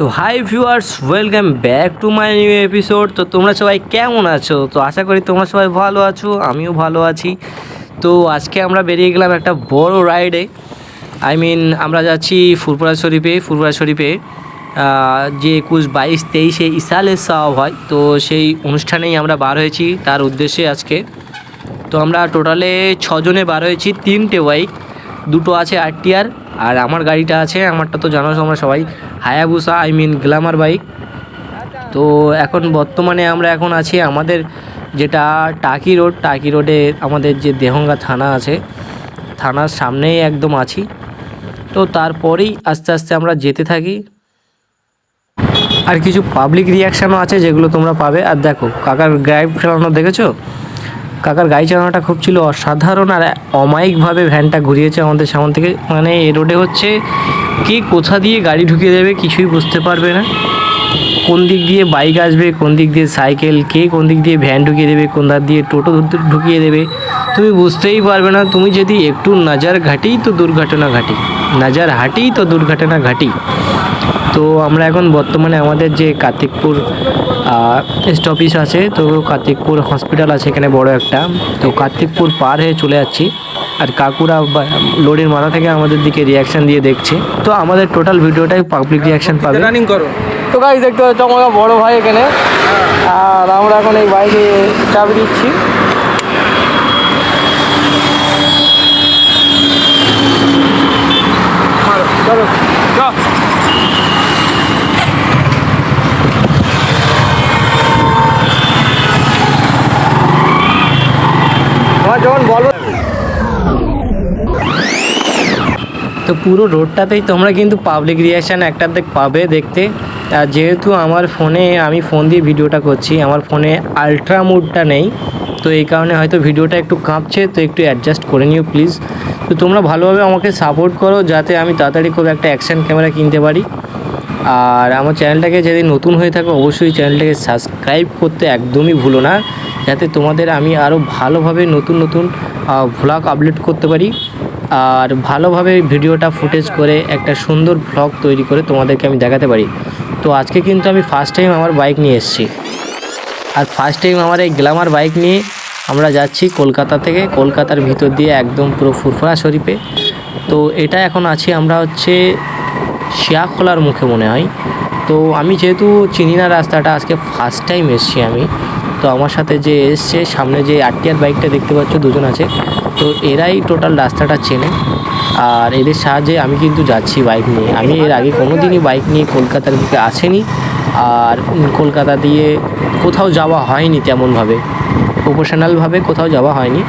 তো hi viewers welcome back to my new episode তো তোমরা সবাই কেমন আছো? তো আশা করি তোমরা সবাই ভালো আছো, আমিও ভালো আছি। তো আজকে আমরা বেরিয়ে গেলাম একটা বড় রাইডে আই মিন আমরা যাচ্ছি ফুরপুরা শরীফে ফুরপুরা শরীফে যে একুশ, বাইশ, তেইশে ইসালের সাওয়াব হয়। তো সেই অনুষ্ঠানেই আমরা বার হয়েছি, তার উদ্দেশ্যে আজকে। তো আমরা টোটালে ছজনে বার হয়েছি, তিনটে বাইক দুটো আছে আরটিআর আর আমার গাড়িটা আছে, আমারটা তো জানো তোমরা সবাই। Hayabusa I mean glamour bike তো এখন বর্তমানে আমরা এখন আছি আমাদের যেটা টাকি রোড। টাকি রোডে আমাদের যে দেহঙ্গা থানা আছে, থানার সামনেই একদম আছি। তো তারপরেই আস্তে আস্তে আমরা যেতে থাকি। আর কিছু পাবলিক রিয়াকশানও আছে যেগুলো তোমরা পাবে। আর দেখো, কাকার ড্রাইভ চালানো দেখেছ? কাকার গাড়ি চালানোটা খুব ছিল অসাধারণ আর অমায়িকভাবে ভ্যানটা ঘুরিয়েছে আমাদের সামনে থেকে। মানে এ রোডে হচ্ছে কে কোথা দিয়ে গাড়ি ঢুকিয়ে দেবে কিছুই বুঝতে পারবে না। কোন দিক দিয়ে বাইক আসবে, কোন দিক দিয়ে সাইকেল, কে কোন দিক দিয়ে ভ্যান ঢুকিয়ে দেবে, কোন দিক দিয়ে টোটো ঢুকিয়ে দেবে, তুমি বুঝতেই পারবে না। তুমি যদি একটু নজর ঘাটি, তো দুর্ঘটনা ঘাটি। নজর হাঁটি, তো দুর্ঘটনা ঘাটি। তো আমরা এখন বর্তমানে আমাদের যে কার্তিকপুর স্টপিস আছে, তো কার্তিকপুর হসপিটাল আছে এখানে বড় একটা। তো কার্তিকপুর পার হয়ে চলে যাচ্ছি। আর কাকুরা লোডের মাথা থেকে আমাদের দিকে রিয়াকশান দিয়ে দেখছে। তো আমাদের টোটাল ভিডিওটাই পাবলিক রিয়াকশান পাবে। রানিং করো। তো গাড়ি দেখতে পাচ্ছ আমার বড় ভাই এখানে। আর আমরা এখন এই বাইকে চাপ দিচ্ছি। চলো যখন বলব তো পুরো রোডটাতেই তোমরা কিন্তু পাবলিক রিয়াকশান একটা দেখ পাবে দেখতে। আর যেহেতু আমার ফোনে আমি ফোন দিয়ে ভিডিওটা করছি, আমার ফোনে আলট্রা মুডটা নেই। তো এই কারণে হয়তো ভিডিওটা একটু কাঁপছে, তো একটু অ্যাডজাস্ট করে নিও প্লিজ তো তোমরা ভালোভাবে আমাকে সাপোর্ট করো যাতে আমি তাড়াতাড়ি খুব একটা অ্যাকশন ক্যামেরা কিনতে পারি। আর আমার চ্যানেলটাকে যদি নতুন হয়ে থাকে, অবশ্যই চ্যানেলটাকে সাবস্ক্রাইব করতে একদমই ভুলো না। যাতে তোমাদের আমি আরও ভালোভাবে নতুন নতুন ভ্লগ আপলোড করতে পারি। আর ভালোভাবে ভিডিওটা ফুটেজ করে একটা সুন্দর ভ্লগ তৈরি করে তোমাদেরকে আমি দেখাতে পারি। তো আজকে কিন্তু আমি ফার্স্ট টাইম আমার বাইক নিয়ে এসেছি। আর ফার্স্ট টাইম আমার এই গ্ল্যামার বাইক নিয়ে আমরা যাচ্ছি কলকাতা থেকে। কলকাতার ভিতর দিয়ে একদম পুরো ফুরফুরা শরীফে। তো এটা এখন আছি আমরা হচ্ছে শিয়াখোলার মুখে মনে হয়। তো আমি যেহেতু চিনি না রাস্তাটা, আজকে ফার্স্ট টাইম এসছি আমি। তো আমার সাথে যে এসছে, সামনে যে আরটিআর বাইকটা দেখতে পাচ্ছ, দুজন আছে। তো এরাই টোটাল রাস্তাটা চেনে। আর এদের সাহায্যে আমি কিন্তু যাচ্ছি বাইক নিয়ে। আমি এর আগে কোনো দিনই বাইক নিয়ে কলকাতার দিকে আসেনি। আর কলকাতা দিয়ে কোথাও যাওয়া হয়নি তেমনভাবে। প্রফেশনালভাবে কোথাও যাওয়া হয়নি।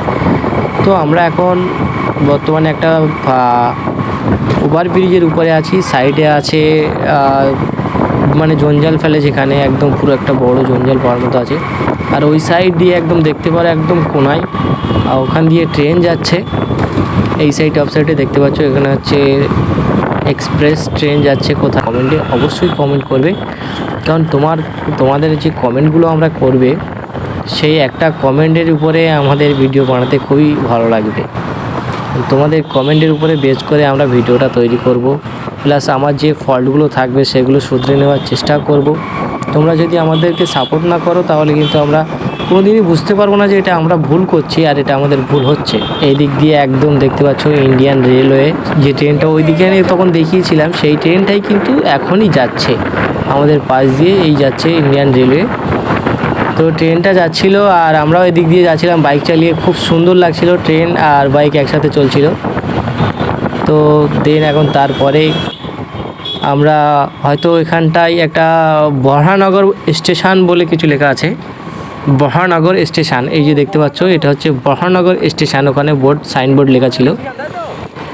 তো আমরা এখন বর্তমানে একটা ওভার ব্রিজের উপরে আছি। সাইডে আছে মানে জঞ্জাল ফেলে যেখানে একদম পুরো একটা বড় জঞ্জাল পাওয়ার মতো আছে। আর ওই সাইড দিয়ে একদম দেখতে পারো একদম কোনায়, আর ওখান দিয়ে ট্রেন যাচ্ছে। এই সাইড অফ সাইডে দেখতে পাচ্ছ, এখানে হচ্ছে এক্সপ্রেস ট্রেন যাচ্ছে কোথায়। কমেন্টে অবশ্যই কমেন্ট করবে। কারণ তোমার, তোমাদের যে কমেন্টগুলো আমরা করবে, সেই একটা কমেন্টের উপরে আমাদের ভিডিও বানাতে খুবই ভালো লাগবে। তোমাদের কমেন্টের উপরে বেস করে আমরা ভিডিওটা তৈরি করব। প্লাস আমার যে ফল্টগুলো থাকবে সেগুলো শুধরে নেওয়ার চেষ্টা করব। তোমরা যদি আমাদেরকে সাপোর্ট না করো, তাহলে কিন্তু আমরা কোনো দিনই বুঝতে পারব না যে এটা আমরা ভুল করছি আর এটা আমাদের ভুল হচ্ছে। এই দিক দিয়ে একদম দেখতে পাচ্ছ ইন্ডিয়ান রেলওয়ে যে ট্রেনটা ওই দিকে আমি তখন দেখিয়েছিলাম, সেই ট্রেনটাই কিন্তু এখনই যাচ্ছে। আমাদের পাশ দিয়ে এই যাচ্ছে ইন্ডিয়ান রেলওয়ে তো ট্রেনটা যাচ্ছিল আর আমরাও এদিক দিয়ে যাচ্ছিলাম বাইক চালিয়ে। খুব সুন্দর লাগছিল ট্রেন আর বাইক একসাথে চলছিল। তো দেন এখন তারপরে আমরা হয়তো এখানটায় একটা বহানগর স্টেশন বলে কিছু লেখা আছে। বহানগর স্টেশন, এই যে দেখতে পাচ্ছ, এটা হচ্ছে বহানগর স্টেশন, ওখানে বোর্ড, সাইনবোর্ড লেখা ছিল।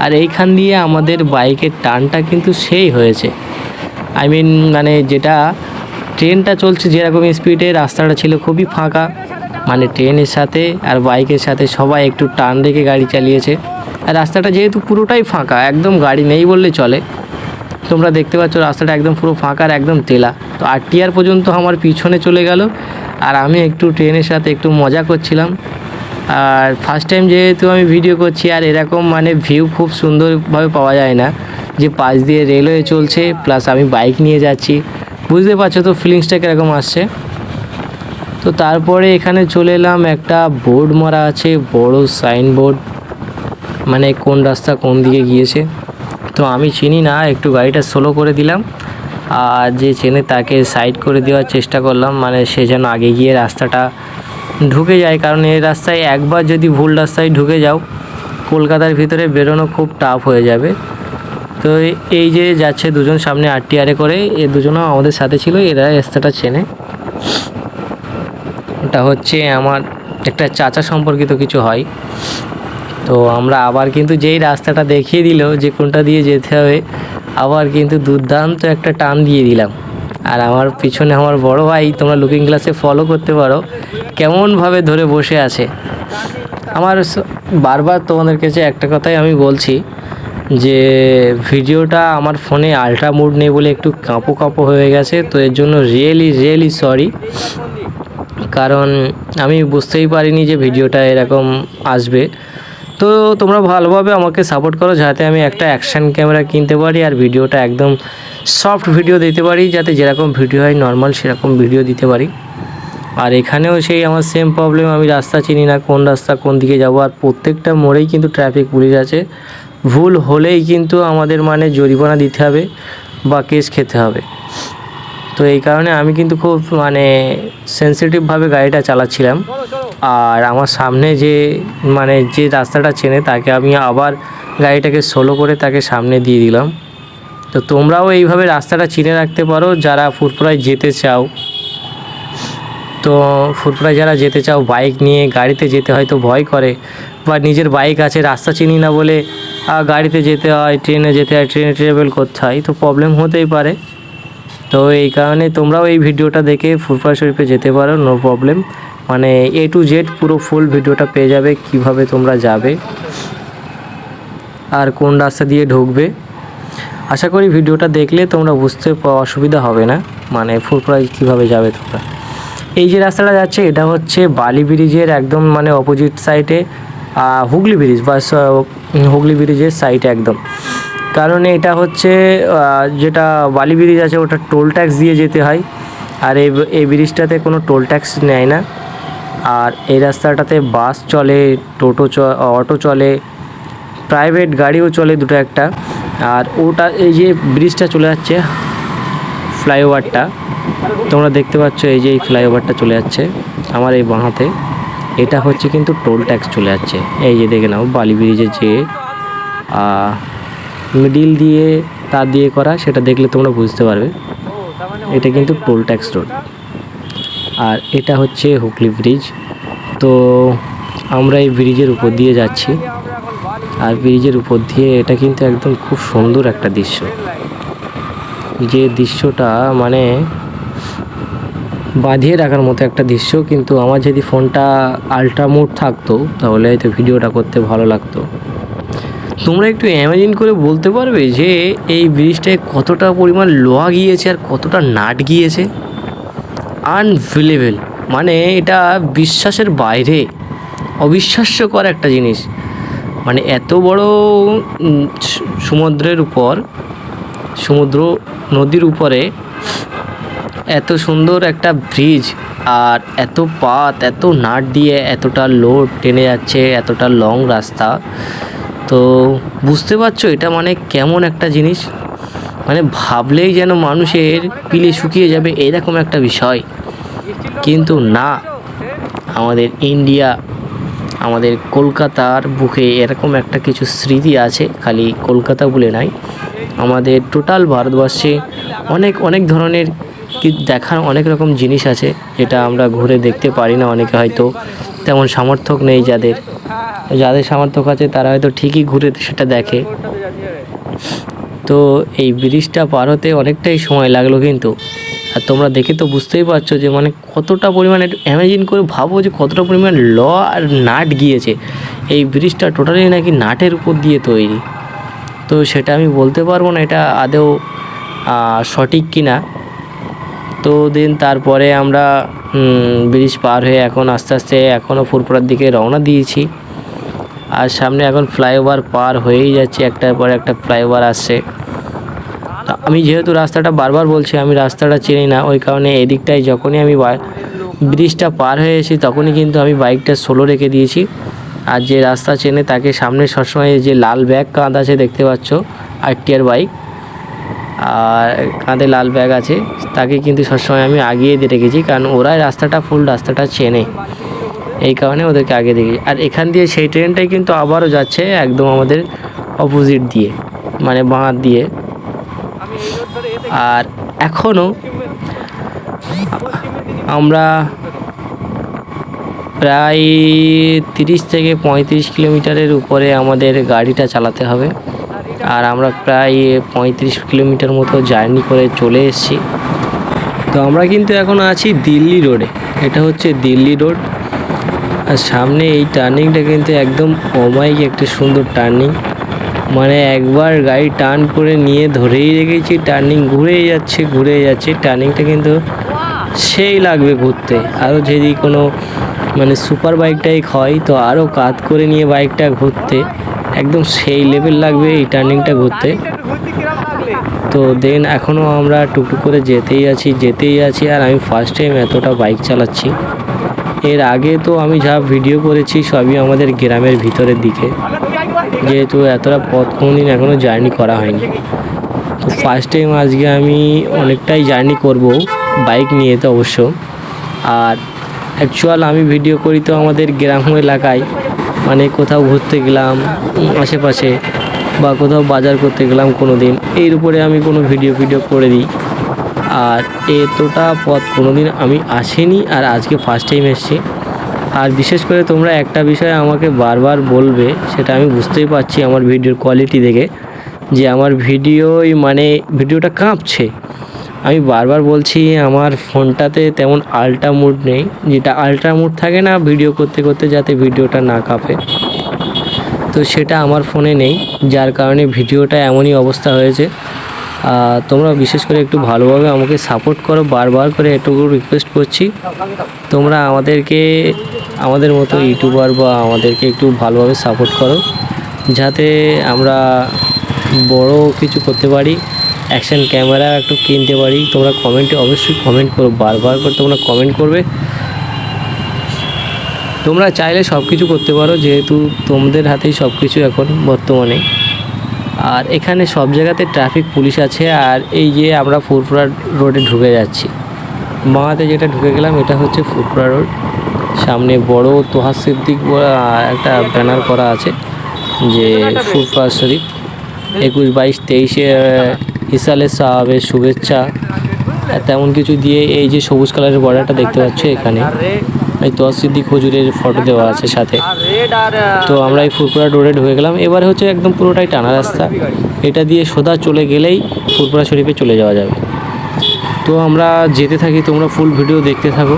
আর এইখান দিয়ে আমাদের বাইকের টানটা কিন্তু সেই হয়েছে। আই মিন মানে যেটা ট্রেনটা চলছে যেরকম স্পিডে রাস্তাটা ছিল খুবই ফাঁকা। মানে ট্রেনের সাথে আর বাইকের সাথে সবাই একটু টান রেখে গাড়ি চালিয়েছে। রাস্তাটা যেহেতু পুরোটাই ফাঁকা, একদম গাড়ি নেই বললে চলে। তোমরা দেখতে পাচ্ছ রাস্তাটা একদম পুরো ফাঁকা আর একদম তেলা। তো আরটিআর পর্যন্ত আমার পিছনে চলে গেল আর আমি একটু ট্রেনের সাথে একটু মজা করছিলাম। আর ফার্স্ট টাইম যেহেতু আমি ভিডিও করছি আর এরকম মানে ভিউ খুব সুন্দরভাবে পাওয়া যায় না, যে পাশ দিয়ে রেলওয়ে চলছে প্লাস আমি বাইক নিয়ে যাচ্ছি। বুঝতে পারছ তো ফিলিংসটা কীরকম আসছে? তো তারপরে এখানে চলে এলাম একটা বোর্ড মারা আছে, বড় সাইনবোর্ড মানে কোন রাস্তা কোন দিকে গিয়েছে। তো আমি চিনি না, একটু গাড়িটা স্লো করে দিলাম। আর যে চেনে তাকে সাইড করে দেওয়ার চেষ্টা করলাম মানে সে যেন আগে গিয়ে রাস্তাটা ঢুকে যায়। কারণ এই রাস্তায় একবার যদি ভুল রাস্তায় ঢুকে যাও, কলকাতার ভিতরে বেরোনো খুব টাফ হয়ে যাবে। তো এই যে যাচ্ছে দুজন সামনে আরটিআরে করে, এ দুজনও আমাদের সাথে ছিল, এরা রাস্তাটা চেনে। এটা হচ্ছে আমার একটা চাচা সম্পর্কিত কিছু হয়। তো আমরা আবার কিন্তু যেই রাস্তাটা দেখিয়ে দিল, যে কোনটা দিয়ে যেতে হবে, আবার কিন্তু দুর্দান্ত একটা টান দিয়ে দিলাম। আর আমার পিছনে আমার বড় ভাই, তোমরা লুকিং গ্লাসে ফলো করতে পারো, কেমনভাবে ধরে বসে আছে। আমার বারবার তোমাদের কাছে একটা কথাই আমি বলছি, যে ভিডিওটা আমার ফোনে আলট্রা মোড নেই বলে একটু কাঁপো কাঁপো হয়ে গেছে, তো এর জন্য রিয়েলি রিয়েলি সরি কারণ আমি বুঝতেই পারিনি যে ভিডিওটা এরকম আসবে। তো তোমরা ভালোভাবে আমাকে সাপোর্ট করো যাতে আমি একটা অ্যাকশান ক্যামেরা কিনতে পারি আর ভিডিওটা একদম সফট ভিডিও দিতে পারি, যাতে যেরকম ভিডিও হয় নর্মাল সেরকম ভিডিও দিতে পারি। আর এখানেও সেই আমার সেম প্রবলেম আমি রাস্তা চিনি না কোন রাস্তা কোন দিকে যাব, আর প্রত্যেকটা মোড়েই কিন্তু ট্রাফিক পুলিশ আছে। ভুল হলেই কিন্তু আমাদের মানে জরিমানা দিতে হবে বা কেস খেতে হবে। তো এই কারণে আমি কিন্তু খুব মানে সেন্সিটিভভাবে গাড়িটা চালাচ্ছিলাম। আর আমার সামনে যে মানে যে রাস্তাটা চেনে, তাকে আমি আবার গাড়িটাকে সোলো করে তাকে সামনে দিয়ে দিলাম। তো তোমরাও এইভাবে রাস্তাটা চিনে রাখতে পারো, যারা ফুরফুরায় যেতে চাও। তো ফুরফুরায় যারা যেতে চাও বাইক নিয়ে গাড়িতে যেতে হয়তো ভয় করে, বা নিজের বাইক আছে, রাস্তা চিনি না বলে গাড়িতে যেতে হয়, ট্রেনে যেতে হয়, ট্রেনে ট্রাভেল করতে হয়, তো প্রবলেম হতেই পারে। তো এই কারণে তোমরাও এই ভিডিওটা দেখে ফুরফুরা শরীফে যেতে পারো নো প্রবলেম মানে এ টু জেড পুরো ফুল ভিডিওটা পেয়ে যাবে, কীভাবে তোমরা যাবে আর কোন রাস্তা দিয়ে ঢুকবে। আশা করি ভিডিওটা দেখলে তোমরা বুঝতে অসুবিধা হবে না মানে ফুরফুরায় কীভাবে যাবে তোমরা। এই যে রাস্তাটা যাচ্ছে, এটা হচ্ছে বালি ব্রিজের একদম মানে অপোজিট সাইডে হুগলি ব্রিজ বা হুগলি ব্রিজের সাইডে একদম। কারণ এটা হচ্ছে যেটা বালি ব্রিজ আছে, ওটা টোল ট্যাক্স দিয়ে যেতে হয়। আর এই ব্রিজটাতে কোনো টোল ট্যাক্স নেয় না। আর এই রাস্তাটাতে বাস চলে, টোটো অটো চলে প্রাইভেট গাড়িও চলে দুটো একটা। আর ওটা, এই যে ব্রিজটা চলে যাচ্ছে, ফ্লাইওভারটা, তোমরা দেখতে পাচ্ছ এই যে এই ফ্লাইওভারটা চলে যাচ্ছে আমার এই বাঁহাতে এটা হচ্ছে কিন্তু টোল ট্যাক্স চলে যাচ্ছে। এই যে দেখে নাও, বালি ব্রিজে যে মিডিল দিয়ে, তার দিয়ে করা, সেটা দেখলে তোমরা বুঝতে পারবে। এটা কিন্তু টোল ট্যাক্স রোড আর এটা হচ্ছে হুগলি ব্রিজ। তো আমরা এই ব্রিজের উপর দিয়ে যাচ্ছি। আর ব্রিজের উপর দিয়ে এটা কিন্তু একদম খুব সুন্দর একটা দৃশ্য। যে দৃশ্যটা মানে বাঁধিয়ে রাখার মতো একটা দৃশ্য, কিন্তু আমার যদি ফোনটা আলট্রা মোড থাকতো, তাহলে হয়তো ভিডিওটা করতে ভালো লাগতো। তোমরা একটু ইমাজিন করে বলতে পারবে যে এই ব্রিজটায় কতটা পরিমাণ লোহা গিয়েছে আর কতটা নাট গিয়েছে। আনভিলেবল মানে এটা বিশ্বাসের বাইরে, অবিশ্বাস্যকর একটা জিনিস। মানে এত বড় সমুদ্রের উপর, সমুদ্র নদীর উপরে এত সুন্দর একটা ব্রিজ আর এত পাত, এত নাট দিয়ে এতটা লোড টেনে যাচ্ছে, এতটা লং রাস্তা। তো বুঝতে পারছ এটা মানে কেমন একটা জিনিস? মানে ভাবলেই যেন মানুষের পিলে শুকিয়ে যাবে এরকম একটা বিষয়। কিন্তু না, আমাদের ইন্ডিয়া, আমাদের কলকাতার বুকে এরকম একটা কিছু স্মৃতি আছে, খালি কলকাতা বলে নাই। আমাদের টোটাল ভারতবর্ষে অনেক অনেক ধরনের কি দেখার অনেক রকম জিনিস আছে, যেটা আমরা ঘুরে দেখতে পারি না অনেকে হয়তো। তেমন সামর্থক নেই যাদের। যাদের সামর্থক আছে তারা হয়তো ঠিকই ঘুরে সেটা দেখে। তো এই ব্রিজটা পার হতে অনেকটাই সময় লাগল কিন্তু। আর তোমরা দেখে তো বুঝতেই পারছ যে মানে কতটা পরিমাণে ইমাজিন করে ভাবো যে কতটা পরিমাণ ল আর নাট গিয়েছে। এই ব্রিজটা টোটালি নাকি নাটের উপর দিয়ে তৈরি। তো সেটা আমি বলতে পারব না এটা আদৌ আহ, সঠিক কি না তো দিন তারপরে আমরা ব্রিজ পার হয়ে এখন আস্তে আস্তে এখনও ফুরপুরার দিকে রওনা দিয়েছি। আর সামনে এখন ফ্লাইওভার পার হয়েই যাচ্ছে, একটার পর একটা ফ্লাইওভার আসছে। আমি যেহেতু রাস্তাটা বারবার বলছি, আমি রাস্তাটা চিনি না, ওই কারণে এদিকটায় যখনই আমি ব্রিজটা পার হয়ে এসেছি, তখনই কিন্তু আমি বাইকটা সোলো রেখে দিয়েছি। আর যে রাস্তা চেনে তাকে সামনে সবসময় যে লাল ব্যাগ কাঁধ আছে দেখতে পাচ্ছ আরটিআর বাইক। আর কাঁধে লাল ব্যাগ আছে, তাকে কিন্তু সবসময় আমি আগিয়ে দিয়ে রেখেছি, কারণ ওরাই রাস্তাটা ফুল রাস্তাটা চেনে। এই কারণে ওদেরকে আগে দেখি। আর এখান দিয়ে সেই ট্রেনটাই কিন্তু আবারও যাচ্ছে একদম আমাদের অপোজিট দিয়ে মানে বাঁ দিয়ে। আর এখনও আমরা প্রায় তিরিশ থেকে পঁয়ত্রিশ কিলোমিটারের উপরে আমাদের গাড়িটা চালাতে হবে। আর আমরা প্রায় পঁয়ত্রিশ কিলোমিটার মতো জার্নি করে চলে এসেছি। তো আমরা কিন্তু এখন আছি দিল্লি রোডে। এটা হচ্ছে দিল্লি রোড। আর সামনে এই টার্নিংটা কিন্তু একদম অমায়িক একটা সুন্দর টার্নিং মানে একবার গাড়ি টার্ন করে নিয়ে ধরেই রেখেছি টার্নিং ঘুরেই যাচ্ছে ঘুরে যাচ্ছে। টার্নিংটা কিন্তু সেই লাগবে ঘুরতে। আরও যদি কোনো মানে সুপার বাইক টাইক হয়, তো আরও কাত করে নিয়ে বাইকটা ঘুরতে। একদম সেই লেভেল লাগবে এই টার্নিংটা ঘুরতে। তো দেন এখনও আমরা টুকটুক করে যেতেই আছি যেতেই আছি। আর আমি ফার্স্ট টাইম এতটা বাইক চালাচ্ছি। এর আগে তো আমি যা ভিডিও করেছি সবই আমাদের গ্রামের ভিতরের দিকে। যেহেতু এতটা পথ কোনোদিন এখনও জার্নি করা হয়নি। তো ফার্স্ট টাইম আজকে আমি অনেকটাই জার্নি করব বাইক নিয়ে তো অবশ্য। আর অ্যাকচুয়াল আমি ভিডিও করি তো আমাদের গ্রাম এলাকায়। মানে কোথাও ঘুরতে গেলাম, আশেপাশে বা কোথাও বাজার করতে গেলাম কোনো দিন এর উপরে আমি কোনো ভিডিও ভিডিও করে দিই। আর এতটা পথ কোনো দিন আমি আসিনি আর আজকে ফার্স্ট টাইম এসেছি। আর বিশেষ করে তোমরা একটা বিষয় আমাকে বারবার বলবে, সেটা আমি বুঝতেই পারছি আমার ভিডিওর কোয়ালিটি দেখে, যে আমার ভিডিওই মানে ভিডিওটা কাঁপছে। আমি বারবার বলছি, আমার ফোনটাতে তেমন আল্ট্রা মুড নেই, যেটা আল্ট্রা মুড থাকে না ভিডিও করতে করতে যাতে ভিডিওটা না কাঁপে। তো সেটা আমার ফোনে নেই, যার কারণে ভিডিওটা এমনই অবস্থা হয়েছে তোমরা বিশেষ করে একটু ভালোভাবে আমাকে সাপোর্ট করো, বারবার করে এটুকু রিকোয়েস্ট করছি। তোমরা আমাদেরকে, আমাদের মতো ইউটিউবার বা আমাদেরকে একটু ভালোভাবে সাপোর্ট করো, যাতে আমরা বড় কিছু করতে পারি অ্যাকশন ক্যামেরা একটু কিনতে পারি। তোমরা কমেন্টে অবশ্যই কমেন্ট করো, বারবার করে তোমরা কমেন্ট করবে। তোমরা চাইলে সব কিছু করতে পারো, যেহেতু তোমাদের হাতেই সব কিছু এখন বর্তমানে। আর এখানে সব জায়গাতে ট্রাফিক পুলিশ আছে আর এই যে আমরা ফুরফুরা রোডে ঢুকে যাচ্ছি। বাঁতে যেটা ঢুকে গেলাম এটা হচ্ছে ফুরফুরা রোড সামনে বড় তোহা সিদ্দিক একটা ব্যানার করা আছে যে ফুরফুরা শরীফ। একুশ বাইশ তেইশে ইসালে সাহাবের শুভেচ্ছা। তেমন কিছু দিয়ে এই যে সবুজ কালারের বর্ডারটা দেখতে পাচ্ছ এখানে। এই দশ সিদ্দিক হুজুরের ফটো দেওয়া আছে সাথে। তো আমরা এই ফুরপুরা রোডে ঢুকে গেলাম। এবারে হচ্ছে একদম পুরোটাই টানা রাস্তা। এটা দিয়ে সোদা চলে গেলেই ফুরপুরা শরীফে চলে যাওয়া যাবে। তো আমরা যেতে থাকি, তোমরা ফুল ভিডিও দেখতে থাকো।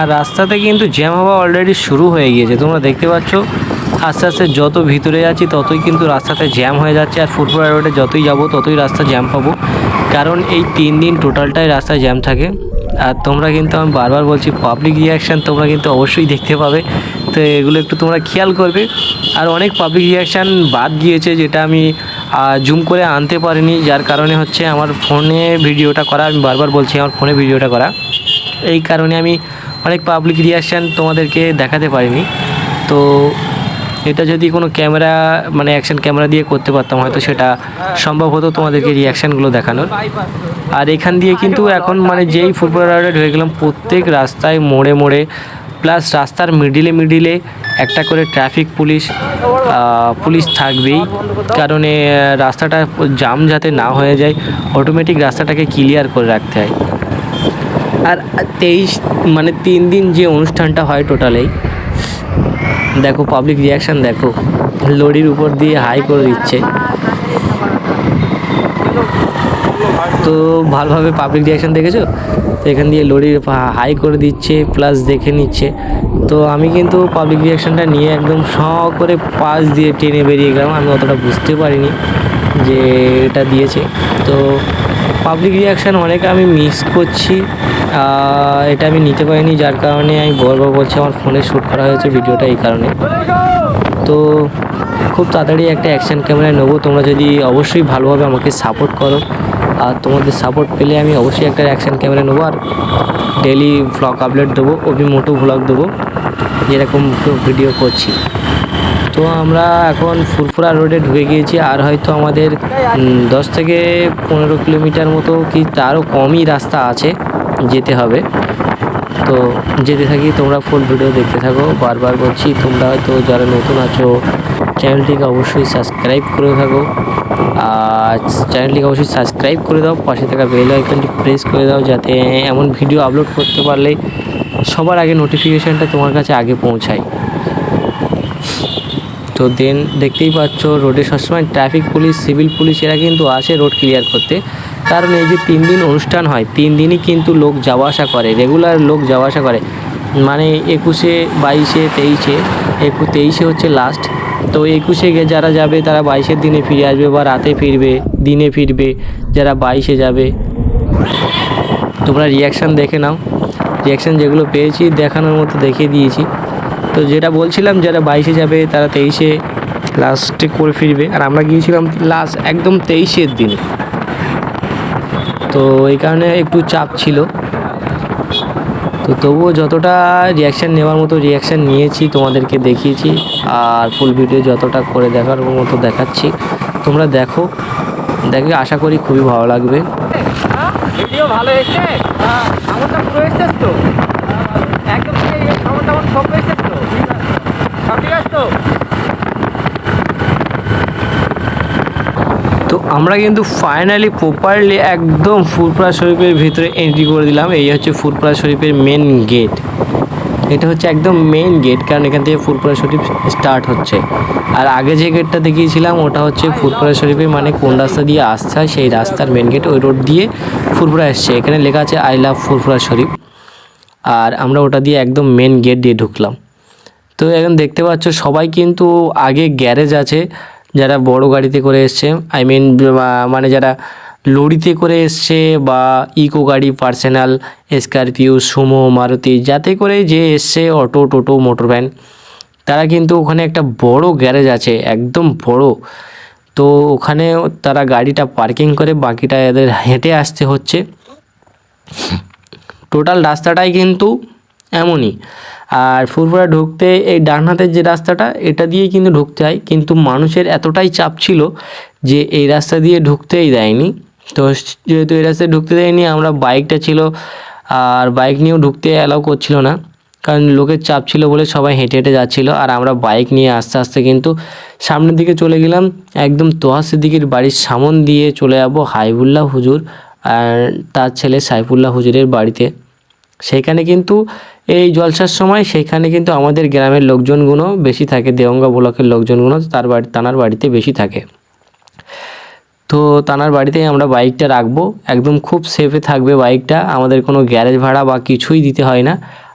আর রাস্তাতে কিন্তু জ্যাম হওয়া অলরেডি শুরু হয়ে গিয়েছে। তোমরা দেখতে পাচ্ছ, আস্তে আস্তে যত ভিতরে যাচ্ছি ততই কিন্তু রাস্তাতে জ্যাম হয়ে যাচ্ছে আর ফুটবল রোডে যতই যাব ততই রাস্তা জ্যাম পাবো। কারণ এই তিন দিন টোটালটাই রাস্তায় জ্যাম থাকে। আর তোমরা কিন্তু আমি বারবার বলছি পাবলিক রিয়াকশান তোমরা কিন্তু অবশ্যই দেখতে পাবে। তো এগুলো একটু তোমরা খেয়াল করবে। আর অনেক পাবলিক রিয়াকশান বাদ গিয়েছে যেটা আমি জুম করে আনতে পারিনি। যার কারণে হচ্ছে আমার ফোনে ভিডিওটা করা, আমি বারবার বলছি আমার ফোনে ভিডিওটা করা। এই কারণে আমি অনেক পাবলিক রিয়াকশান তোমাদেরকে দেখাতে পারিনি। তো এটা যদি কোনো ক্যামেরা মানে অ্যাকশন ক্যামেরা দিয়ে করতে পারতাম, হয়তো সেটা সম্ভব হতো তোমাদেরকে রিয়াকশানগুলো দেখানোর। আর এখান দিয়ে কিন্তু এখন মানে যেই ফুটবল রাইডে ঢুকে গেলাম, প্রত্যেক রাস্তায় মোড়ে মোড়ে প্লাস রাস্তার মিডিলে মিডিলে একটা করে ট্রাফিক পুলিশ পুলিশ থাকবেই। কারণে রাস্তাটা জাম যাতে না হয়ে যায় অটোমেটিক রাস্তাটাকে ক্লিয়ার করে রাখতে হয়। আর তেইশ মানে তিন দিন যে অনুষ্ঠানটা হয় টোটালেই, দেখো পাবলিক রিয়াকশান দেখো। লরির উপর দিয়ে হাই করে দিচ্ছে। তো ভালোভাবে পাবলিক রিয়াকশান দেখেছ? তো এখান দিয়ে লরির হাই করে দিচ্ছে প্লাস দেখে নিচ্ছে। তো আমি কিন্তু পাবলিক রিয়াকশানটা নিয়ে একদম স করে পাশ দিয়ে টেনে বেরিয়ে গেলাম। আমি অতটা বুঝতে পারিনি যে এটা দিয়েছে। তো পাবলিক রিয়াকশান অনেক আমি মিস করছি। এটা আমি নিতে পারিনি, যার কারণে আমি বরবার বলছি আমার ফোনে শ্যুট করা হয়েছে ভিডিওটা এই কারণে। তো খুব তাড়াতাড়ি একটা অ্যাকশন ক্যামেরা নেব, তোমরা যদি অবশ্যই ভালোভাবে আমাকে সাপোর্ট করো। আর তোমাদের সাপোর্ট পেলে আমি অবশ্যই একটা অ্যাকশন ক্যামেরা নেব, আর ডেলি ভ্লগ আপলোড দেবো অভি মোটো ভ্লগ দেবো, যেরকম ভিডিও করছি। তো আমরা এখন ফুরফুরা রোডে ঢুকে গিয়েছি, আর হয়তো আমাদের দশ থেকে পনেরো কিলোমিটার মতো কি তারও কমই রাস্তা আছে। যেতে হবে। তো যেতে থাকি, তোমরা ফুল ভিডিও দেখতে থাকো। বারবার বলছি, তোমরা হয়তো যারা নতুন আছো চ্যানেলটিকে অবশ্যই সাবস্ক্রাইব করে থাকো। আর চ্যানেলটিকে অবশ্যই সাবস্ক্রাইব করে দাও। পাশে থাকা বেল আইকনটি প্রেস করে দাও, যাতে এমন ভিডিও আপলোড করতে পারলে সবার আগে নোটিফিকেশানটা তোমার কাছে আগে পৌঁছায়। তো দেন দেখতেই পাচ্ছ রোডে সবসময় ট্রাফিক পুলিশ সিভিল পুলিশ এরা কিন্তু আসে রোড ক্লিয়ার করতে। কারণ এই যে তিন দিন অনুষ্ঠান হয়, তিন দিনই কিন্তু লোক যাওয়া আসা করে রেগুলার লোক যাওয়া আসা করে। মানে একুশে, বাইশে, তেইশে একু তেইশে হচ্ছে লাস্ট তো একুশে যারা যাবে, তারা বাইশের দিনে ফিরে আসবে বা রাতে ফিরবে, দিনে ফিরবে, যারা বাইশে যাবে। তোমরা রিয়াকশান দেখে নাও। রিয়াকশান যেগুলো পেয়েছি, দেখানোর মতো দেখিয়ে দিয়েছি। তো যেটা বলছিলাম, যারা বাইশে যাবে, তারা তেইশে লাস্টে করে ফিরবে। আর আমরা গিয়েছিলাম লাস্ট একদম তেইশের দিন। তো এই কারণে একটু চাপ ছিল। তো তবুও যতটা রিয়াকশান নেওয়ার মতো রিয়াকশান নিয়েছি, তোমাদেরকে দেখিয়েছি, আর ফুল ভিডিও যতটা করে দেখার মতো দেখাচ্ছি। তোমরা দেখো, দেখে আশা করি খুবই ভালো লাগবে। ভিডিও ভালো এসছে? তো? একদম তো? আছে তো? আমরা কিন্তু ফাইনালি প্রপারলি একদম ফুরপুরা শরীফের ভিতরে এন্ট্রি করে দিলাম। এই হচ্ছে ফুরপুরা শরীফের মেন গেট এটা হচ্ছে একদম মেন গেট কারণ এখান থেকে ফুরপুরা শরীফ স্টার্ট হচ্ছে। আর আগে যে গেটটা দেখিয়েছিলাম, ওটা হচ্ছে ফুরপুরা শরীফে মানে কোন রাস্তা দিয়ে হয় সেই রাস্তার মেন গেট ওই রোড দিয়ে ফুরপুরা এসছে এখানে লেখা আছে আই লাভ ফুরপুরা শরীফ। আর আমরা ওটা দিয়ে একদম মেন গেট দিয়ে ঢুকলাম। তো এখন দেখতে পাচ্ছ, সবাই কিন্তু আগে গ্যারেজ আছে। যারা বড় গাড়িতে করে এসছে আই মিন মানে যারা লরিতে করে এসছে বা ইকো গাড়ি পার্সোনাল স্করপিও সুমো মারুতি যাতে করে যে এসছে অটো টোটো মোটর ভ্যান তারা কিন্তু ওখানে একটা বড় গ্যারেজ আছে, একদম বড়। তো ওখানে তারা গাড়িটা পার্কিং করে, বাকিটা এদের হেঁটে আসতে হচ্ছে। টোটাল রাস্তাটাই কিন্তু এমনই। আর ফুরফুরা ঢুকতে এই ডান হাতের যে রাস্তাটা, এটা দিয়েই কিন্তু ঢুকতে হয়। কিন্তু মানুষের এতটাই চাপ ছিল যে এই রাস্তা দিয়ে ঢুকতেই দেয়নি। তো যেহেতু এই রাস্তায় ঢুকতে দেয়নি, আমরা বাইকটা ছিল, আর বাইক নিয়েও ঢুকতে অ্যালাউ করছিল না। কারণ লোকের চাপ ছিল বলে সবাই হেঁটে হেঁটে যাচ্ছিল। আর আমরা বাইক নিয়ে আস্তে আস্তে কিন্তু সামনের দিকে চলে গেলাম। একদম তোহা সিদ্দিকির বাড়ির সামন দিয়ে চলে যাব হাইবুল্লাহ হুজুর আর তার ছেলে সাইফুল্লাহ হুজুরের বাড়িতে। সেইখানে কিন্তু এই জলসার সময় সেইখানে কিন্তু আমাদের গ্রামের লোকজনগুলো বেশি থাকে, দেওঙ্গা ব্লকের লোকজনগুলো তার বাড়ি, তানার বাড়িতে বেশি থাকে। তো তানার বাড়িতেই আমরা বাইকটা রাখব, একদম খুব সেফে থাকবে বাইকটা, আমাদের কোনো গ্যারেজ ভাড়া বা কিছুই দিতে হয় না।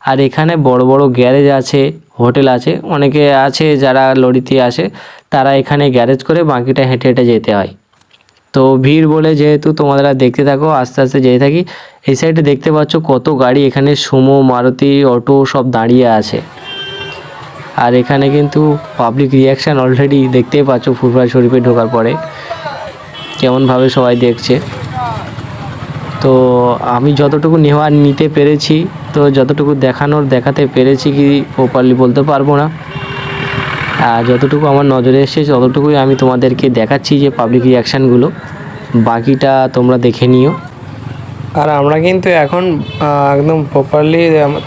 আর এখানে বড় বড় গ্যারেজ আছে, হোটেল আছে, অনেকে আছে যারা লরিতে আসে, তারা এখানে গ্যারেজ করে বাকিটা হেঁটে হেঁটে যেতে হয়। তো ভিড় বলে যেহেতু তোমরা দেখতে থাকো, আস্তে আস্তে যেয়ে থাকি। এই সাইডে দেখতে পাচ্ছ কত গাড়ি, এখানে সুমো, মারুতি, অটো সব দাঁড়িয়ে আছে। আর এখানে কিন্তু পাবলিক রিয়াকশান অলরেডি দেখতেই পাচ্ছ ফুরফুরা শরীফে ঢোকার পরে। কেমনভাবে সবাই দেখছে। তো আমি যতটুকু নেওয়ার নিতে পেরেছি, তো যতটুকু দেখানোর, দেখাতে পেরেছি কি প্রপারলি বলতে পারব না। যতটুকু আমার নজরে এসেছে, ততটুকুই আমি তোমাদেরকে দেখাচ্ছি যে পাবলিক রিয়াকশানগুলো বাকিটা তোমরা দেখে নিও। আর আমরা কিন্তু এখন একদম প্রপারলি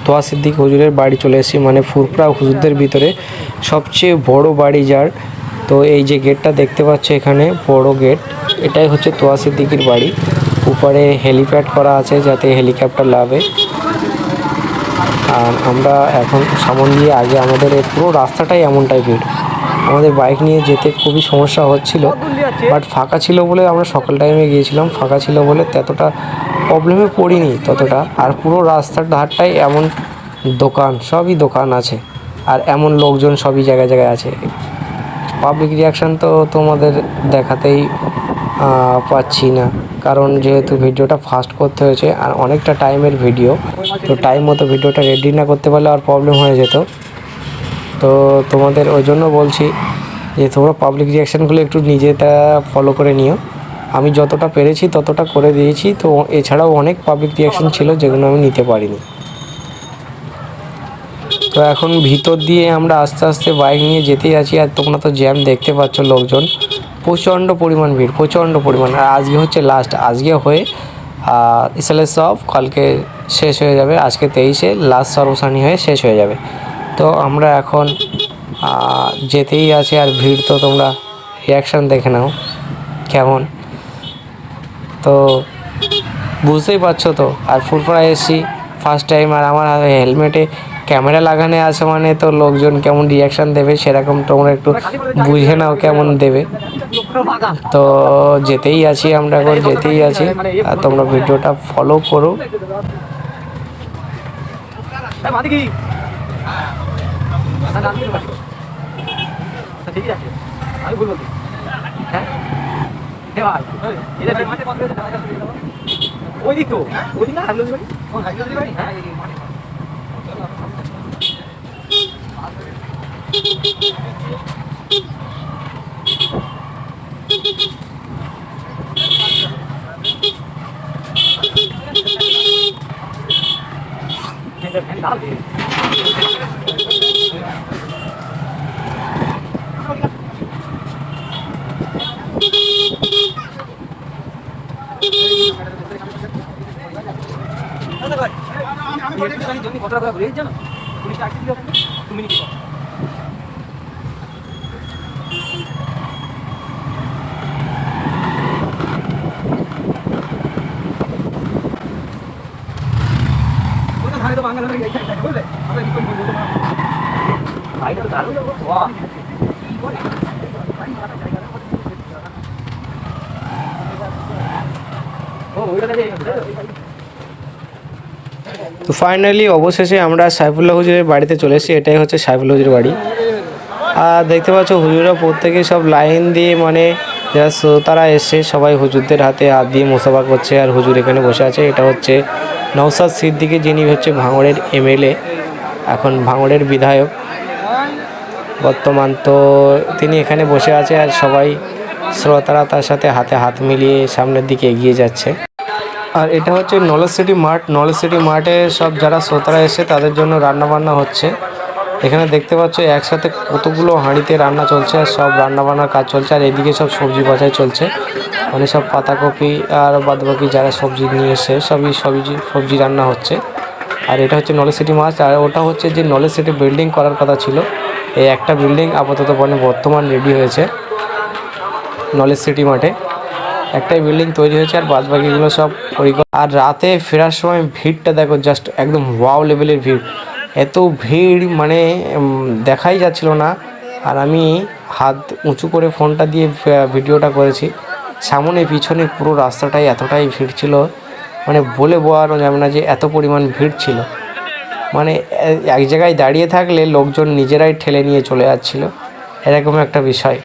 তোয়া সিদ্দিক হুজুরের বাড়ি চলে এসেছি মানে ফুরফুরা হুজুরদের ভিতরে। সবচেয়ে বড় বাড়ি যার। তো এই যে গেটটা দেখতে পাচ্ছ এখানে, বড় গেট এটাই হচ্ছে তোয়া সিদ্দিকির বাড়ি। উপরে হেলিপ্যাড করা আছে যাতে হেলিকপ্টার লাভে। আর আমরা এখন সামন দিয়ে আগে আমাদের এই পুরো রাস্তাটাই এমন টাইপের আমাদের বাইক নিয়ে যেতে খুবই সমস্যা হচ্ছিল, বাট ফাঁকা ছিল বলে আমরা সকাল টাইমে গিয়েছিলাম, ফাঁকা ছিল বলে ততটা প্রবলেমে পড়িনি ততটা। আর পুরো রাস্তার ধারটাই এমন দোকান, সবই দোকান আছে। আর এমন লোকজন সবই জায়গায় জায়গায় আছে। পাবলিক রিয়াকশান তো তোমাদের দেখাতেই পাচ্ছি না। কারণ যেহেতু ভিডিওটা ফাস্ট করতে হয়েছে আর অনেকটা টাইমের ভিডিও তো টাইম মতো ভিডিওটা রেডি না করতে পারলে আর প্রবলেম হয়ে যেত। তো তোমাদের ওই জন্য বলছি যে তোমরা পাবলিক রিয়াকশানগুলো একটু নিজেটা ফলো করে নিও। আমি যতটা পেরেছি ততটা করে দিয়েছি, তো এছাড়াও অনেক পাবলিক রিয়াকশান ছিল যেগুলো আমি নিতে পারিনি। তো এখন ভিতর দিয়ে আমরা আস্তে আস্তে বাইক নিয়ে যেতেই আছি আর তোমরা তো জ্যাম দেখতে পাচ্ছ লোকজন। প্রচণ্ড পরিমাণ ভিড়, প্রচণ্ড পরিমাণ। আর আজকে হচ্ছে লাস্ট আজকে হয়ে ইসালে সব কালকে শেষ হয়ে যাবে, আজকে তেইশে লাস্ট সর্বসানি হয়ে শেষ হয়ে যাবে। তো আমরা এখন যেতেই আছে আর ভিড় তো তোমরা রিয়াকশান দেখে নাও, কেমন? তো বুঝতেই পারছ তো, আর ফুরফুরা এসছি ফার্স্ট টাইম আর আমার হেলমেটে ক্যামেরা লাগানো আছে মানে তো লোকজন কেমন রিয়াকশান দেবে সেরকম তোমরা একটু বুঝে নাও কেমন দেবে। তো যেতেই আছি আমরা এখন যেতেই আছি। আর তোমরা ভিডিওটা ফলো করো। হ্যাঁ? হ্যাঁ ফ্যান ডাল তুমি তো ফাইনালি অবশেষে আমরা সাইফুল্লাহ হুজুরের বাড়িতে চলে এসেছি। এটাই হচ্ছে সাইফুল্লাহ হুজুরের বাড়ি। আর দেখতে পাচ্ছ হুজুরা প্রত্যেকে সব লাইন দিয়ে মানে যারা শ্রোতারা এসছে সবাই হুজুরদের হাতে হাত দিয়ে মোসাফা করছে আর হুজুর এখানে বসে আছে। এটা হচ্ছে নওসাদ সিদ্দিকি, যিনি হচ্ছে ভাঙড়ের এমএলএ, এখন ভাঙড়ের বিধায়ক। বর্তমান তো তিনি এখানে বসে আছে আর সবাই শ্রোতারা তার সাথে হাতে হাত মিলিয়ে সামনের দিকে এগিয়ে যাচ্ছে। আর এটা হচ্ছে knowledge city mart. Knowledge city মার্টে সব যারা শ্রোতারা এসে তাদের জন্য রান্না বান্না হচ্ছে। এখানে দেখতে পাচ্ছ একসাথে কতগুলো হাঁড়িতে রান্না চলছে আর সব রান্না বান্নার কাজ চলছে আর এদিকে সব সবজি বাছাই চলছে। মানে সব পাতাকপি আর বাদবাকি যারা সবজি নিয়ে এসে সবই সবজি সবজি রান্না হচ্ছে। আর এটা হচ্ছে নলেজ সিটি মার্ট আর ওটা হচ্ছে যে নলেজ সিটি বিল্ডিং করার কথা ছিল। এই একটা বিল্ডিং আপাতত মানে বর্তমান রেডি হয়েছে নলেজ সিটি মাঠে একটাই বিল্ডিং তৈরি হয়েছে আর বাদ বাকিগুলো সব পরিকল্পনা আর রাতে ফেরার সময় ভিড়টা দেখো জাস্ট একদম ওয়াও লেভেলের ভিড়। এত ভিড় মানে দেখাই যাচ্ছিল না। আর আমি হাত উঁচু করে ফোনটা দিয়ে ভিডিওটা করেছি। সামনে পিছনে পুরো রাস্তাটাই এতটাই ভিড় ছিল। মানে বলে বোঝানো যাবে না যে এত পরিমাণ ভিড় ছিল। মানে এক জায়গায় দাঁড়িয়ে থাকলে লোকজন নিজেরাই ঠেলে নিয়ে চলে যাচ্ছিল। এরকম একটা বিষয়।